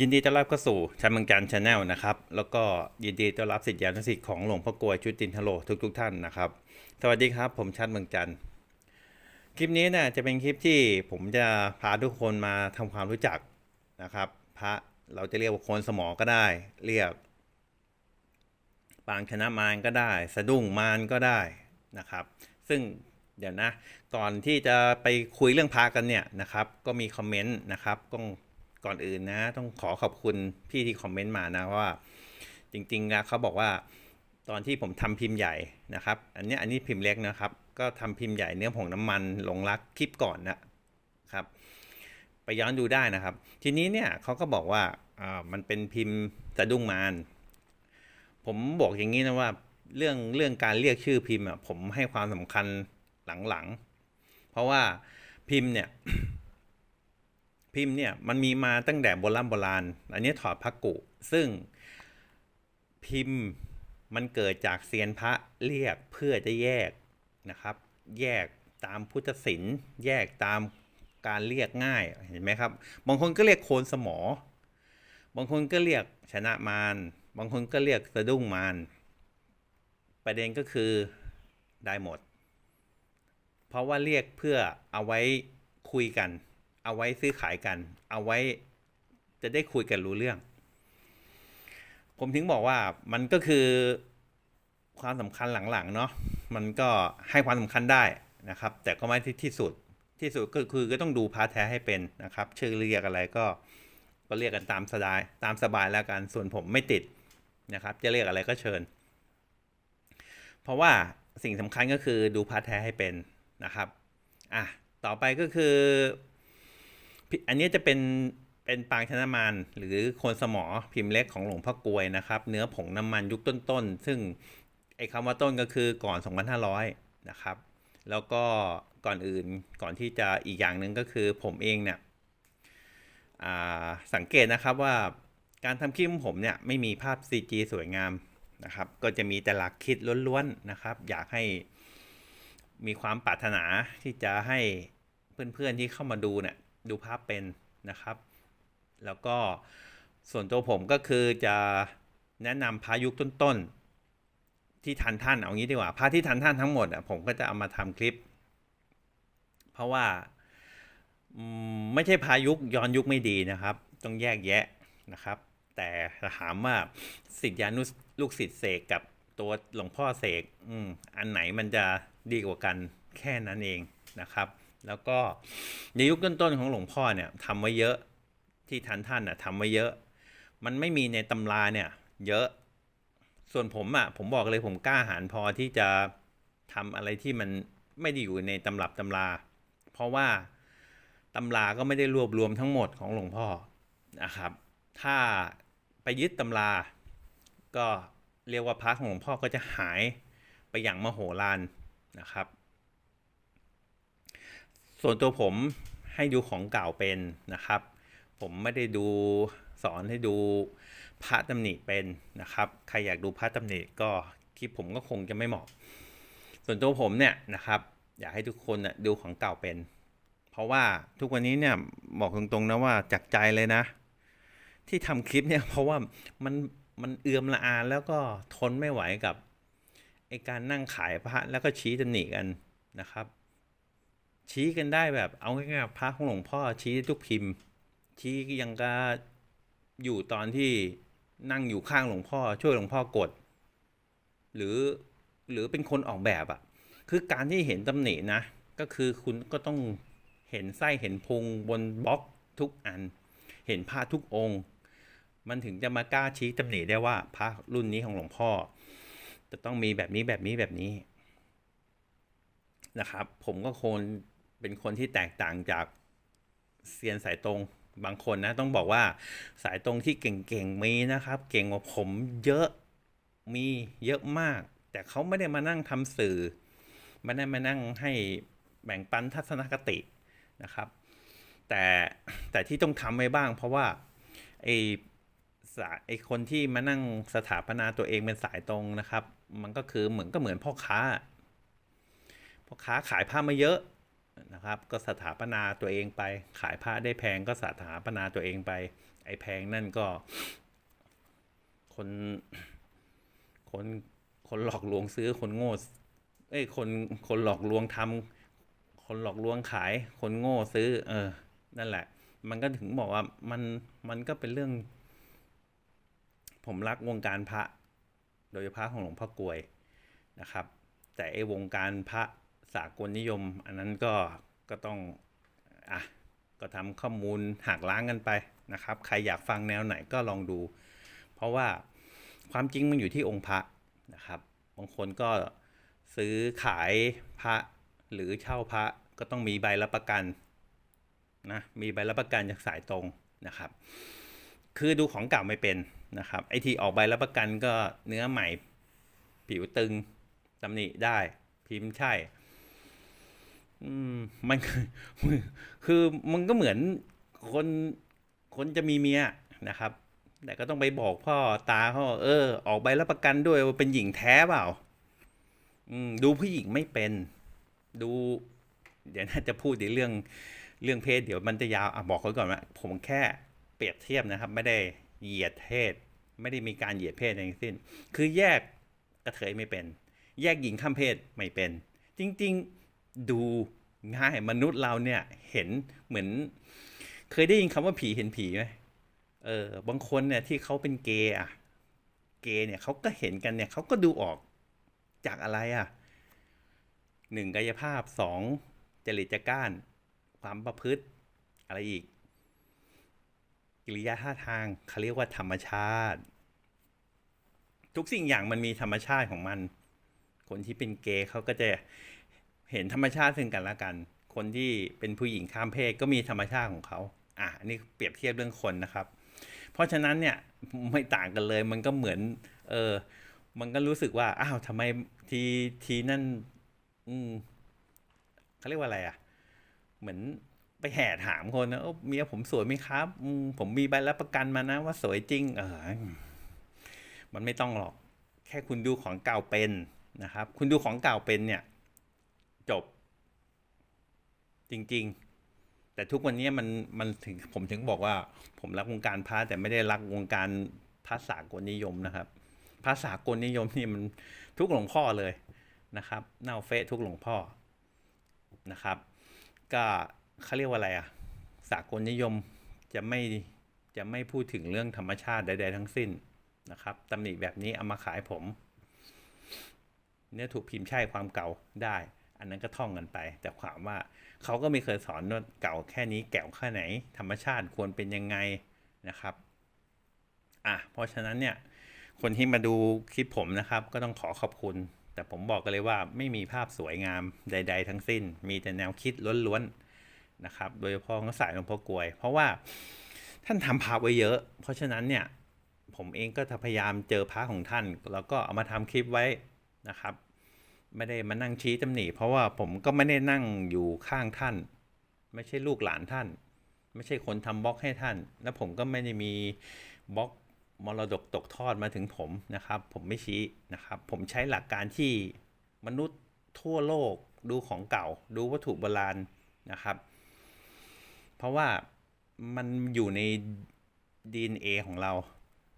ยินดีต้อนรับเข้าสู่ชันเมืองจันชาแนลนะครับ แล้วก็ยินดีต้อนรับสิทธิยานุสิทธิ์ของหลวงพ่อกลวยชุตินทโลทุกทุกๆท่านนะครับ สวัสดีครับ ผมชันเมืองจันทร์คลิปนี้นี่ยจะเป็นคลิปที่ผมจะพาทุกคนมาทำความรู้จักนะครับ พระเราจะเรียกว่าโคนสมอก็ได้ เรียก ปางชนะมารก็ได้ สะดุ้งมารก็ได้นะครับ ซึ่งเดี๋ยวนะ ก่อนที่จะไปคุยเรื่องพากันเนี่ยนะครับ ก็มีคอมเมนต์นะครับต้อง ก่อนอื่นนะ ต้องขอขอบคุณพี่ที่คอมเมนต์มานะว่า จริงๆนะเขาบอกว่าตอนที่ผมทำพิมพ์ใหญ่นะครับ อันนี้อันนี้พิมพ์เล็กนะครับ ก็ทำพิมพ์ใหญ่เนื้อผงน้ำมันหลงรักคลิปก่อนนะครับ ไปย้อนดูได้นะครับ ทีนี้เนี่ยเขาก็บอกว่าอ่ามันเป็นพิมพ์สะดุ้งมารผมบอกอย่างนี้นะว่าเรื่องเรื่องการเรียกชื่อพิมพ์อะผมให้ความสำคัญหลังๆ เพราะว่าพิมพ์เนี่ย พิมพ์เนี่ยมันมีมาตั้งแต่โบราณโบราณ อันนี้ถอดพระกุ ซึ่งพิมพ์มันเกิดจากเซียนพระเรียกเพื่อจะแยกนะครับ แยกตามพุทธศิลป์แยกตามการเรียกง่ายเห็นไหมครับ บางคนก็เรียกโคนสมอ บางคนก็เรียกชนะมารบางคนก็เรียกสะดุ้งมารประเด็นก็คือได้หมด เพราะว่าเรียกเพื่อเอาไว้คุยกัน เอาไว้ซื้อขายกัน เอาไว้จะได้คุยกันรู้เรื่อง ผมถึงบอกว่ามันก็คือความสำคัญหลังๆเนาะมันก็ให้ความสำคัญได้นะครับ แต่ก็ไม่ที่ที่สุดที่สุดก็คือก็ต้องดูพาร์ทแท้ให้เป็นนะครับ ชื่อเรียกอะไรก็ก็เรียกกันตามสบายตามสบายแล้วกันส่วนผมไม่ติดนะครับ จะเรียกอะไรก็เชิญ เพราะว่าสิ่งสำคัญก็คือดูพาร์ทแท้ให้เป็นนะครับอะต่อไปก็คือ อันนี้จะเป็นเป็นปางชนะมารหรือโคนสมอพิมพ์เล็กของหลวงพ่อกวยนะครับ เนื้อผงน้ำมันยุคต้นๆ ซึ่งไอ้คำว่าต้นก็คือก่อน 2,500 นะครับ แล้วก็ก่อนอื่นก่อนที่จะอีกอย่างหนึ่งก็คือผมเองเนี่ยอ่าสังเกตนะครับว่าการทำคลิปผมเนี่ยไม่มีภาพ CG สวยงามนะครับ ก็จะมีแต่หลักคิดล้วนๆนะครับ อยากให้มีความปรารถนาที่จะให้เพื่อนๆที่เข้ามาดูเนี่ย ดูภาพเป็นนะครับ แล้วก็ส่วนตัวผมก็คือจะแนะนำพายุคต้นๆ ที่ทันท่านเอางี้ดีกว่าพาที่ทันท่านทั้งหมดอะผมก็จะเอามาทำคลิป เพราะว่าไม่ใช่พายุคย้อนยุคไม่ดีนะครับ ต้องแยกแยะนะครับ แต่ถามว่าสิทธิานุลูกศิษย์เสกกับตัวหลวงพ่อเสกอือันไหนมันจะดีกว่ากันแค่นั้นเองนะครับ แล้วก็ในยุคต้นๆของหลวงพ่อเนี่ยทำไว้เยอะที่ทันท่านน่ะทำไว้เยอะ มันไม่มีในตำราเนี่ยเยอะ ส่วนผมอะผมบอกเลยผมกล้าหาญพอที่จะทำอะไรที่มันไม่ได้อยู่ในตำรับตำรา เพราะว่าตำราก็ไม่ได้รวบรวมทั้งหมดของหลวงพ่อนะครับ ถ้าไปยึดตำรา ก็เรียกว่าพระของหลวงพ่อก็จะหายไปอย่างมโหฬารนะครับ ส่วนตัวผมให้ดูของเก่าเป็นนะครับ ผมไม่ได้ดูสอนให้ดูพระตำหนิเป็นนะครับ ใครอยากดูพระตำหนิก็คลิปผมก็คงจะไม่เหมาะ ส่วนตัวผมเนี่ยนะครับ อยากให้ทุกคนน่ะดูของเก่าเป็น เพราะว่าทุกวันนี้เนี่ยบอกตรงๆนะว่าจากใจเลยนะ ที่ทำคลิปเนี่ยเพราะว่ามันมันเอือมละอาแล้วก็ทนไม่ไหวกับไอการนั่งขายพระแล้วก็ชี้ตำหนิกันนะครับ ชี้กันได้แบบ เอาง่ายๆพระของหลวงพ่อชี้ทุกพิมพ์ ชี้ยังก็อยู่ตอนที่นั่งอยู่ข้างหลวงพ่อ ช่วยหลวงพ่อกด หรือหรือเป็นคนออกแบบอะคือการที่เห็นตำหนินะ ก็คือคุณก็ต้องเห็นไส้เห็นพุงบนบล็อกทุกอัน เห็นผ้าทุกองค์ มันถึงจะมากล้าชี้ตำหนิได้ว่าพระรุ่นนี้ของหลวงพ่อ จะต้องมีแบบนี้แบบนี้แบบนี้นะครับ ผมก็คน เป็นคนที่แตกต่างจากเซียนสายตรงบางคนนะต้องบอกว่าสายตรงที่เก่งๆมีนะครับ เก่งกว่าผมเยอะมีเยอะมาก แต่เขาไม่ได้มานั่งทำสื่อไม่ได้มานั่งให้แบ่งปันทัศนคตินะครับ แต่แต่ที่ต้องทำไว้บ้าง เพราะว่าไอสายไอคนที่มานั่งสถาปนาตัวเองเป็นสายตรงนะครับ มันก็คือเหมือนก็เหมือนพ่อค้าพ่อค้าขายผ้ามาเยอะ นะครับ ก็สถาปนาตัวเองไป ขายพระได้แพงก็สถาปนาตัวเองไป ไอ้แพงนั่นก็ คนคนคนหลอกลวงซื้อคนโง่เอ้ยคนคนหลอกลวงทำคนหลอกลวงขาย คนโง่ซื้อ เออ นั่นแหละ มันก็ถึงบอกว่ามันมันก็เป็นเรื่อง ผมรักวงการพระ โดยพาะของหลวงพ่อกลวยนะครับ แต่ไอ้วงการพระ สากลนิยม อันนั้นก็ก็ต้องอะก็ทำข้อมูลหักล้างกันไปนะครับ ใครอยากฟังแนวไหนก็ลองดู เพราะว่าความจริงมันอยู่ที่องค์พระนะครับ บางคนก็ซื้อขายพระหรือเช่าพระก็ต้องมีใบรับประกันนะมีใบรับประกันจากสายตรงนะครับ คือดูของเก่าไม่เป็นนะครับไอที่ออกใบรับประกันก็เนื้อใหม่ ผิวตึงตำหนิได้พิมพ์ใช่ อืมมันคือมันก็เหมือนคนคนจะมีเมียนะครับ แต่ก็ต้องไปบอกพ่อตาเขาว่าเออ ออกใบรับประกันด้วยว่าเป็นหญิงแท้เปล่า อืม ดูผู้หญิงไม่เป็น ดู เดี๋ยวน่าจะพูดในเรื่องเรื่องเพศเดี๋ยวมันจะยาวอะบอกไว้ก่อนว่าผมแค่เปรียบเทียบนะครับ ไม่ได้เหยียดเพศไม่ได้มีการเหยียดเพศอะไรทั้งสิ้น คือแยกกระเทยไม่เป็น แยกหญิงข้ามเพศไม่เป็น จริง ๆ ดูง่ายมนุษย์เราเนี่ยเห็นเหมือน เคยได้ยินคำว่าผีเห็นผีไหมเออบางคนเนี่ยที่เขาเป็นเกย์อะเกย์เนี่ยเขาก็เห็นกันเนี่ยเขาก็ดูออกจากอะไรอะหนึ่งกายภาพสองจริตจักร้าน ความประพฤติอะไรอีก กิริยาท่าทางเขาเรียกว่าธรรมชาติ ทุกสิ่งอย่างมันมีธรรมชาติของมัน คนที่เป็นเกย์เขาก็จะ เห็นธรรมชาติซึ่งกันและกัน คนที่เป็นผู้หญิงข้ามเพศก็มีธรรมชาติของเขาอะอันนี้เปรียบเทียบเรื่องคนนะครับ เพราะฉะนั้นเนี่ยไม่ต่างกันเลยมันก็เหมือน เออมันก็รู้สึกว่าอ้าวทำไมทีทีนั่น อืมเขาเรียกว่าอะไรอะ เหมือนไปแห่ถามคนนะเอ้ามียผมสวยไหมครับอืผมมีใบรับประกันมานะ ว่าสวยจริง เออ มันไม่ต้องหรอก แค่คุณดูของเก่าเป็นนะครับ คุณดูของเก่าเป็นเนี่ย จบ จริง ๆ แต่ทุกวันนี้มันมันถึงผมถึงบอกว่า ผมรักวงการพระแต่ไม่ได้รักวงการพระสากลนิยมนะครับพระสากลนิยมนี่มันทุกหลวงพ่อเลยนะครับ เน่าเฟะทุกหลวงพ่อนะครับ ก็เขาเรียกว่าอะไรอะสากลนิยมจะไม่จะไม่พูดถึงเรื่องธรรมชาติใดๆทั้งสิ้นนะครับตำหนิแบบนี้เอามาขายผม เนื้อถูกพิมพ์ใช่ความเก่าได้ อันนั้นก็ท่องกันไป แต่ความว่าเขาก็ไม่เคยสอนว่าเก่าแค่นี้แก่วแค่ไหน ธรรมชาติควรเป็นยังไงนะครับอะเพราะฉะนั้นเนี่ยคนที่มาดูคลิปผมนะครับ ก็ต้องขอขอบคุณ แต่ผมบอกกันเลยว่าไม่มีภาพสวยงามใด ๆ ทั้งสิ้น มีแต่แนวคิดล้วนๆนะครับ โดยเฉพาะของสายหลวงพ่อกลวย เพราะว่าท่านทำพระไว้เยอะ เพราะฉะนั้นเนี่ยผมเองก็จะพยายามเจอพระของท่าน แล้วก็เอามาทำคลิปไว้นะครับ ไม่ได้มานั่งชี้ตำหนิเพราะว่าผมก็ไม่ได้นั่งอยู่ข้างท่าน ไม่ใช่ลูกหลานท่าน ไม่ใช่คนทำบล็อกให้ท่าน และผมก็ไม่ได้มีบล็อกมรดกตกทอดมาถึงผมนะครับ ผมไม่ชี้นะครับ ผมใช้หลักการที่มนุษย์ทั่วโลกดูของเก่า ดูวัตถุโบราณนะครับ เพราะว่ามันอยู่ใน DNA ของเรา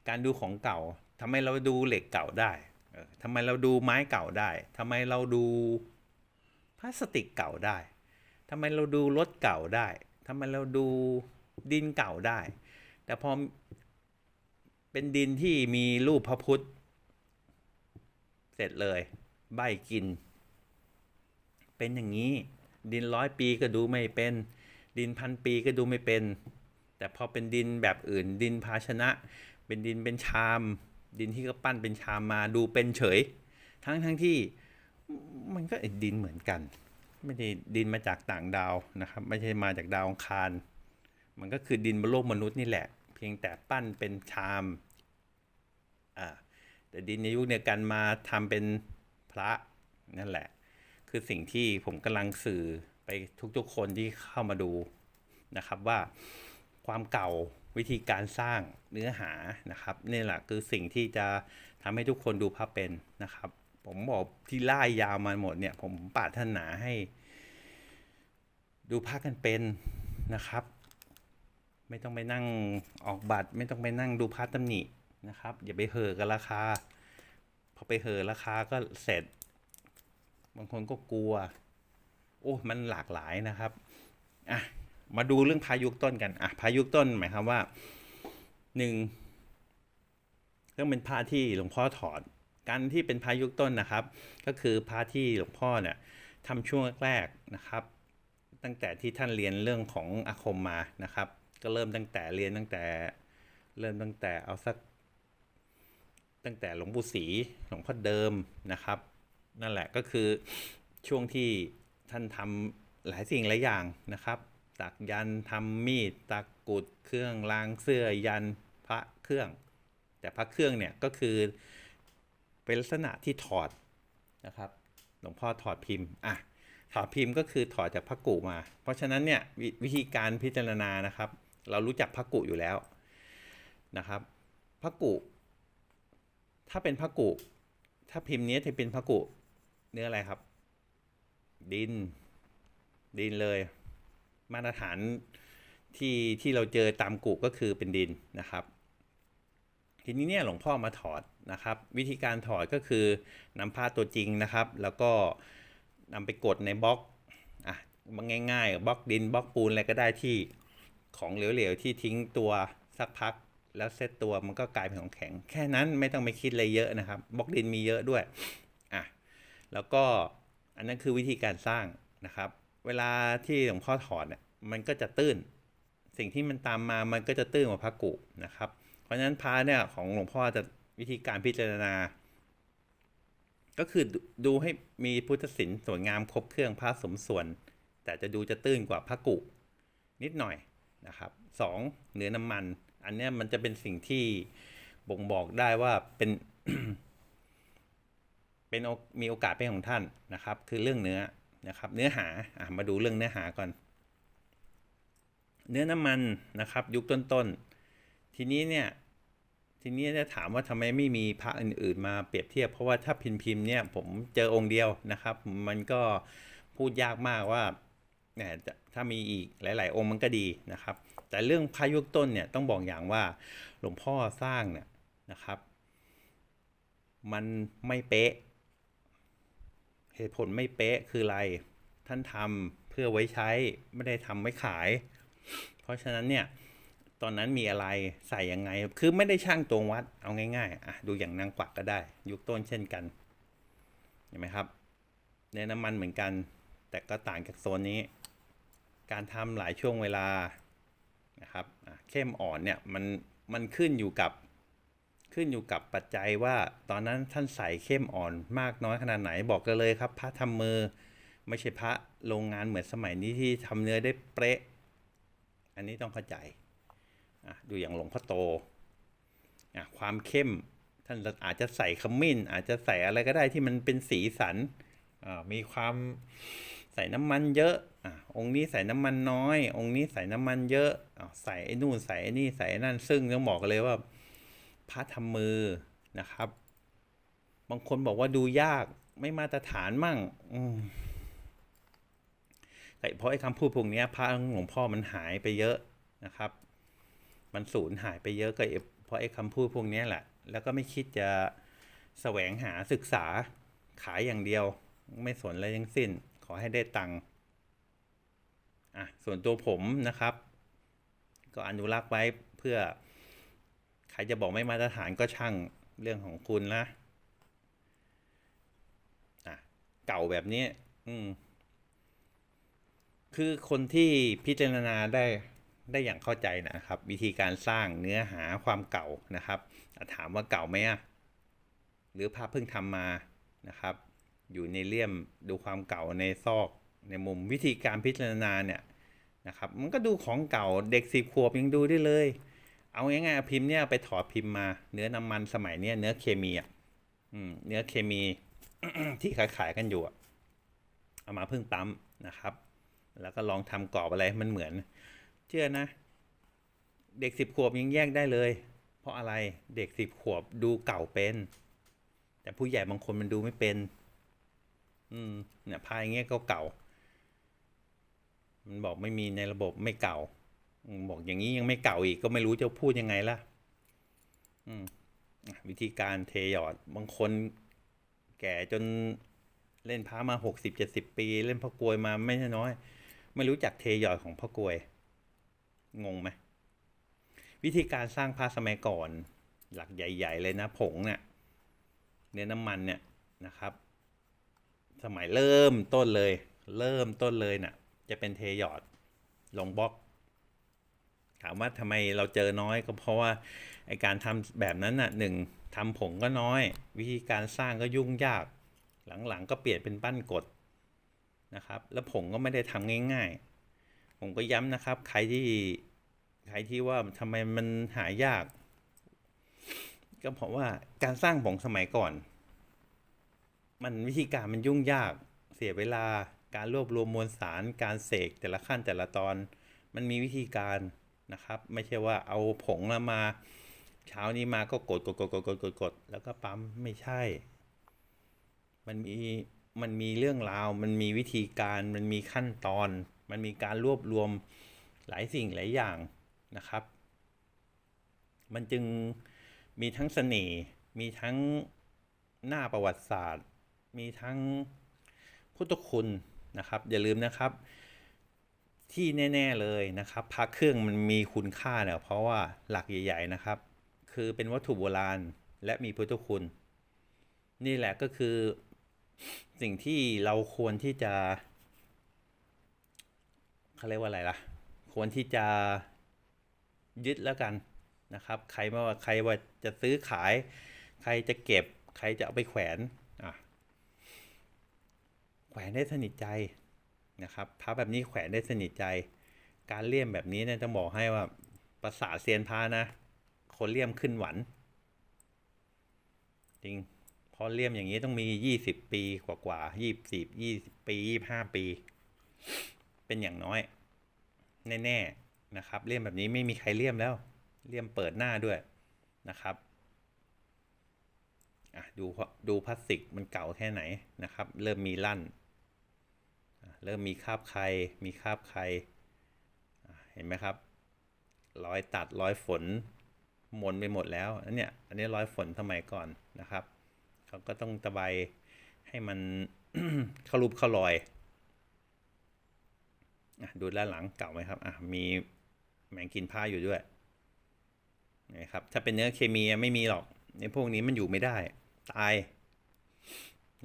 การดูของเก่าทำไมเราดูเหล็กเก่าได้ ทำไมเราดูไม้เก่าได้ทำไมเราดูพลาสติกเก่าได้ทำไมเราดูรถเก่าได้ทำไมเราดูดินเก่าได้ แต่พอเป็นดินที่มีรูปพระพุทธ เสร็จเลย ใบกิน เป็นอย่างนี้ ดินร้อยปีก็ดูไม่เป็น ดินพันปีก็ดูไม่เป็น แต่พอเป็นดินแบบอื่น ดินภาชนะ เป็นดินเป็นชาม ดินที่ก็ปั้นเป็นชามมาดูเป็นเฉย ทั้งทั้งที่มันก็ดินเหมือนกัน ไม่ได้ดินมาจากต่างดาวนะครับ ไม่ใช่มาจากดาวองคาร มันก็คือดินบนโลกมนุษย์นี่แหละ เพียงแต่ปั้นเป็นชามอ่าแต่ดินในยุคเดียวกันมาทำเป็นพระนั่นแหละ คือสิ่งที่ผมกำลังสื่อไปทุกๆคนที่เข้ามาดูนะครับว่าความเก่า วิธีการสร้างเนื้อหานะครับนี่แหละคือสิ่งที่จะทำให้ทุกคนดูภาพเป็นนะครับ ผมบอกที่ไล่ยาวมาหมดเนี่ย ผมปรารถนาให้ ดูพระกันเป็นนะครับ ไม่ต้องไปนั่งออกบัตร ไม่ต้องไปนั่งดูพระตำหนินะครับ อย่าไปเห่อกับราคา พอไปเห่อราคาก็เสร็จ บางคนก็กลัว โอ้ มันหลากหลายนะครับ อะ มาดูเรื่องพายุต้นกันอะพายุต้นหมายความว่าหนึ่งต้องเป็นพระที่หลวงพ่อถอดการที่เป็นพายุต้นนะครับ ก็คือพระที่หลวงพ่อเนี่ยทำช่วงแรกๆนะครับ ตั้งแต่ที่ท่านเรียนเรื่องของอาคมมานะครับ ก็เริ่มตั้งแต่เรียนตั้งแต่เริ่มตั้งแต่เอาสัก ตั้งแต่หลวงปู่ศรีหลวงพ่อเดิมนะครับ นั่นแหละก็คือช่วงที่ท่านทำหลายสิ่งหลายอย่างนะครับ ตักยันทำมีดตักกุดเครื่องรางเสื้อยันพระเครื่อง แต่พระเครื่องเนี่ยก็คือเป็นลักษณะที่ถอดนะครับหลวงพ่อถอดพิมพ์อะถอดพิมพ์ก็คือถอดจากพระกุมา เพราะฉะนั้นเนี่ยววิธีการพิจารณานะครับ เรารู้จักพระกุอยู่แล้วนะครับพระกุถ้าเป็นพระกุถ้าพิมพ์นี้จะเป็นพระกุเนื้ออะไรครับ ดิน ดินเลย มาตรฐานที่ที่เราเจอตามกุก็คือเป็นดินนะครับ ทีนี้เนี่ยหลวงพ่อมาถอดนะครับ วิธีการถอดก็คือนำผ้าตัวจริงนะครับ แล้วก็นำไปกดในบล็อกอะมันง่ายๆบล็อกดินบล็อกปูนอะไรก็ได้ที่ของเหลวๆที่ทิ้งตัวสักพักแล้วเซตตัวมันก็กลายเป็นของแข็ง แค่นั้นไม่ต้องไปคิดอะไรเยอะนะครับบล็อกดินมีเยอะด้วยอะแล้วก็อันนั้นคือวิธีการสร้างนะครับ เวลาที่หลวงพ่อถอดเนี่ยมันก็จะตื้น สิ่งที่มันตามมามันก็จะตื้นกว่าพระกุนะครับ เพราะฉะนั้นพระเนี่ยของหลวงพ่อจะวิธีการพิจารณา ก็คือดูดูให้มีพุทธศิลป์สวยงามครบเครื่องพระสมส่วน แต่จะดูจะตื้นกว่าพระกุนิดหน่อยนะครับสองเนื้อน้ำมัน อันนี้มันจะเป็นสิ่งที่บ่งบอกได้ว่าเป็นเป็นมีโอกาสเป็นของท่านนะครับ คือเรื่องเนื้อ นะครับ เนื้อหาอะมาดูเรื่องเนื้อหาก่อน เนื้อน้ำมันนะครับ ยุคต้นๆ ทีนี้เนี่ยทีนี้เนี่ยถามว่าทำไมไม่มีพระอื่นๆ มาเปรียบเทียบ เพราะว่าถ้าพิมพ์พิมพ์เนี่ยผมเจอองค์เดียวนะครับ มันก็พูดยากมากว่าเนี่ยถ้ามีอีกหลาย ๆ องค์มันก็ดีนะครับ แต่เรื่องพระยุคต้นเนี่ยต้องบอกอย่างว่าหลวงพ่อสร้างเนี่ยนะครับ มันไม่เป๊ะ เหตุผลไม่เป๊ะคืออะไร ท่านทำเพื่อไว้ใช้ไม่ได้ทำไว้ขาย เพราะฉะนั้นเนี่ยตอนนั้นมีอะไรใส่ยังไง คือไม่ได้ช่างตวงวัดเอาง่ายๆอะดูอย่างนางกวักก็ได้ ยุคต้นเช่นกันเห็นไหมครับเนื้อน้ำมันเหมือนกัน แต่ก็ต่างจากโซนนี้ การทำหลายช่วงเวลานะครับเข้มอ่อนเนี่ยมันมันขึ้นอยู่กับ ขึ้นอยู่กับปัจจัยว่าตอนนั้นท่านใส่เข้มอ่อนมากน้อยขนาดไหนบอกกันเลยครับ พระทำมือไม่ใช่พระโรงงานเหมือนสมัยนี้ที่ทำเนื้อได้เป๊ะ อันนี้ต้องเข้าใจดูอย่างหลวงพ่อโตอความเข้มท่านอาจจะใส่ขมิ้น อาจจะใส่อะไรก็ได้ที่มันเป็นสีสัน มีความใส่น้ำมันเยอะอองค์นี้ใส่น้ำมันน้อย องค์นี้ใส่น้ำมันเยอะอใส่ไอ้นู่นใส่ไอ้นี่ใส่นั่นซึ่งต้องบอกกันเลยว่า ระทำมือนะครับ บางคนบอกว่าดูยากไม่มาตรฐานมั่งอืมแต่เพราะไอ้คำพูดพวกนี้พระหลวงพ่อมันหายไปเยอะนะครับ มันสูญหายไปเยอะก็ไอ้เพราะไอ้คำพูดพวกนี้แหละ แล้วก็ไม่คิดจะแสวงหาศึกษาขายอย่างเดียว ไม่สนอะไรทั้งสิ้น ขอให้ได้ตังค์อะส่วนตัวผมนะครับ ก็อนุรักษ์ไว้เพื่อ ใครจะบอกไม่มาตรฐานก็ช่างเรื่องของคุณนะอะเก่าแบบนี้ อืม คือคนที่พิจารณาได้ได้อย่างเข้าใจนะครับ วิธีการสร้างเนื้อหาความเก่านะครับ ถามว่าเก่าไหมอะหรือภาพเพิ่งทำมานะครับ อยู่ในเลี่ยมดูความเก่าในซอกในมุมวิธีการพิจารณาเนี่ยนะครับ มันก็ดูของเก่าเด็กสิบขวบยังดูได้เลย เอาง่ายๆเอาพิมพ์เนี่ยไปถอดพิมพ์มา เนื้อน้ำมันสมัยเนี้ยเนื้อเคมีอะอืมเนื้อเคมีที่ขายขายกันอยู่เอามาเพิ่งปั๊มนะครับ แล้วก็ลองทำกรอบอะไรมันเหมือน เชื่อนะ เด็กสิบขวบยังแยกได้เลย เพราะอะไรเด็กสิบขวบดูเก่าเป็น แต่ผู้ใหญ่บางคนมันดูไม่เป็น อืมเนี่ยพายเงี้ยก็เก่า มันบอกไม่มีในระบบไม่เก่า บอกอย่างนี้ยังไม่เก่าอีกก็ไม่รู้จะพูดยังไงล่ะอืมวิธีการเทหยอดบางคนแก่จนเล่นพระมาหกสิบเจ็ดสิบปี เล่นพ่อกวยมาไม่ใช่น้อย ไม่รู้จักเทหยอดของพ่อกวย งงไหมวิธีการสร้างพระสมัยก่อน หลักใหญ่ ๆ เลยนะผงเนี่ยเนื้อน้ำมันเนี่ยนะครับ สมัยเริ่มต้นเลย เริ่มต้นเลยน่ะ จะเป็นเทหยอดลงบล็อก ถามว่าทำไมเราเจอน้อยก็เพราะว่าไอการทำแบบนั้นน่ะหนึ่งทำผงก็น้อย วิธีการสร้างก็ยุ่งยาก หลังๆก็เปลี่ยนเป็นปั้นกดนะครับ แล้วผงก็ไม่ได้ทำง่าย ๆ ผมก็ย้ำนะครับ ใครที่ใครที่ว่าทำไมมันหายาก ก็เพราะว่าการสร้างผงสมัยก่อน มันวิธีการมันยุ่งยาก เสียเวลาการรวบรวมมวลสาร การเสกแต่ละขั้นแต่ละตอน มันมีวิธีการ นะครับ ไม่ใช่ว่าเอาผงแล้วมา เช้านี้มาก็กดกดกดกดกดกดกดแล้วก็ปั๊มไม่ใช่ มันมีมันมีเรื่องราว มันมีวิธีการมันมีขั้นตอน มันมีการรวบรวมหลายสิ่งหลายอย่างนะครับ มันจึงมีทั้งเสน่ห์มีทั้งหน้าประวัติศาสตร์ มีทั้งพุทธคุณนะครับ อย่าลืมนะครับ ที่แน่ ๆเลยนะครับพระเครื่องมันมีคุณค่าเนี่ยเพราะว่าหลักใหญ่ ๆนะครับ คือเป็นวัตถุโบราณและมีพุทธคุณ นี่แหละก็คือสิ่งที่เราควรที่จะเขาเรียกว่าอะไรล่ะ ควรที่จะยึดแล้วกันนะครับ ใครไม่ว่าใครว่าจะซื้อขาย ใครจะเก็บ ใครจะเอาไปแขวนอะแขวนได้สนิทใจ นะครับพระแบบนี้แขวนได้สนิทใจ การเลี่ยมแบบนี้เนี่ยต้องบอกให้ว่าภาษาเซียนพระนะ คนเลี่ยมขึ้นหวัน จริงพอเลี่ยมอย่างนี้ต้องมียี่สิบปีกว่ากว่ายี่สิบยี่ปียี่ห้าปี เป็นอย่างน้อย แน่ๆนะครับ เลี่ยมแบบนี้ไม่มีใครเลี่ยมแล้ว เลี่ยมเปิดหน้าด้วยนะครับอะดูดูพลาสติกมันเก่าแค่ไหนนะครับ เริ่มมีลั่น เริ่มมีคราบใคร มีคราบใคร เห็นไหมครับ รอยตัดรอยฝนมนไปหมดแล้วอันเนี้ยอันนี้รอยฝนสมัยก่อนนะครับเขาก็ต้องตะไบให้มันเข้ารูปเข้ารอยอดูด้านหลังเก่าไหมครับอะมีแมงกินผ้าอยู่ด้วยนะครับถ้าเป็นเนื้อเคมีไม่มีหรอกในพวกนี้มันอยู่ไม่ได้ ตาย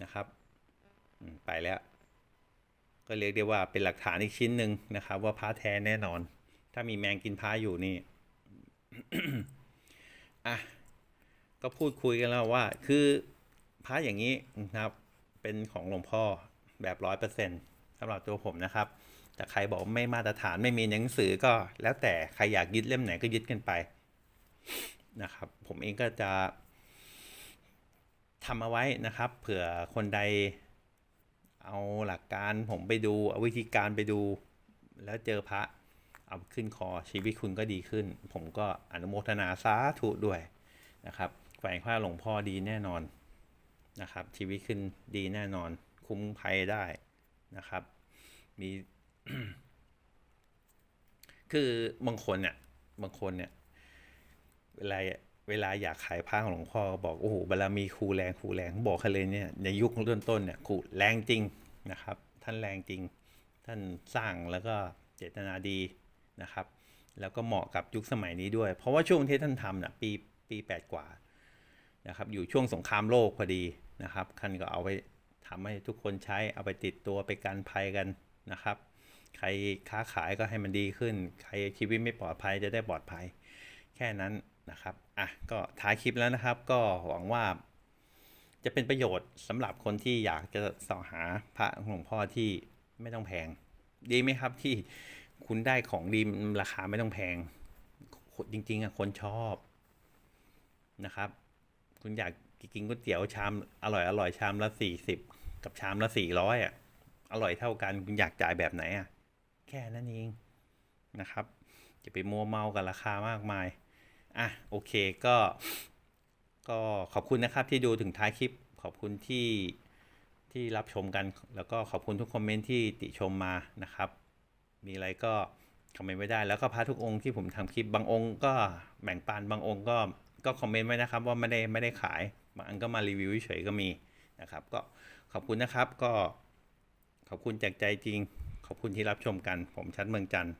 นะครับ ไปแล้ว ก็เรียกได้ว่าเป็นหลักฐานอีกชิ้นหนึ่งนะครับ ว่าพระแท้แน่นอน ถ้ามีแมงกินพระอยู่นี่อะก็พูดคุยกันแล้วว่า คือพระอย่างนี้นะครับ เป็นของหลวงพ่อแบบร้อยเปอร์เซ็นสำหรับตัวผมนะครับ แต่ใครบอกไม่มาตรฐานไม่มีหนังสือก็แล้วแต่ใครอยากยึดเล่มไหนก็ยึดกันไปนะครับ ผมเองก็จะทำเอาไว้นะครับ เผื่อคนใด เอาหลักการผมไปดูเอาวิธีการไปดูแล้วเจอพระเอาขึ้นคอชีวิตคุณก็ดีขึ้น ผมก็อนุโมทนาสาธุด้วยนะครับแขวงผ้าหลวงพ่อดีแน่นอนนะครับ ชีวิตขึ้นดีแน่นอน คุ้มภัยได้นะครับ มีคือบางคนเนี่ยบางคนเนี่ยเวลา เวลาอยากขายผ้าของหลวงพ่อบอกโอ้โหบารมีครูแรงครูแรงบอกเขาเลยเนี่ยในยุคเริ่มต้นเนี่ยครูแรงจริงนะครับ ท่านแรงจริง ท่านสร้างแล้วก็เจตนาดีนะครับ แล้วก็เหมาะกับยุคสมัยนี้ด้วย เพราะว่าช่วงที่ท่านทำน่ะปีปีแปดกว่านะครับอยู่ช่วงสงครามโลกพอดีนะครับท่านก็เอาไปทำให้ทุกคนใช้เอาไปติดตัวไปกันภัยกันนะครับ ใครค้าขายก็ให้มันดีขึ้น ใครชีวิตไม่ปลอดภัยจะได้ปลอดภัย แค่นั้น นะครับอะก็ท้ายคลิปแล้วนะครับ ก็หวังว่า จะเป็นประโยชน์สำหรับคนที่อยากจะสอหาพระหลวงพ่อที่ไม่ต้องแพง ดีไหมครับที่คุณได้ของดีราคาไม่ต้องแพง จริง ๆอะคนชอบนะครับ คุณอยากกินก๋วยเตี๋ยวชามอร่อยอร่อยชามละสี่สิบกับชามละสี่ร้อยอะอร่อยเท่ากันคุณอยากจ่ายแบบไหนอะ แค่นั้นเองนะครับ จะไปมัวเมากับราคามากมาย อะโอเคก็ก็ขอบคุณนะครับที่ดูถึงท้ายคลิปขอบคุณที่ที่รับชมกัน แล้วก็ขอบคุณทุกคอมเมนต์ที่ติชมมานะครับ มีอะไรก็คอมเมนต์ไว้ได้ แล้วก็พระทุกองค์ที่ผมทำคลิปบางองค์ก็แบ่งปันบางองค์ก็ก็คอมเมนต์ไว้นะครับว่าไม่ได้ไม่ได้ขายบางอันก็มารีวิวเฉยก็มีนะครับ ก็ขอบคุณนะครับก็ขอบคุณจากใจจริง ขอบคุณที่รับชมกัน ผมชัดเมืองจันทร์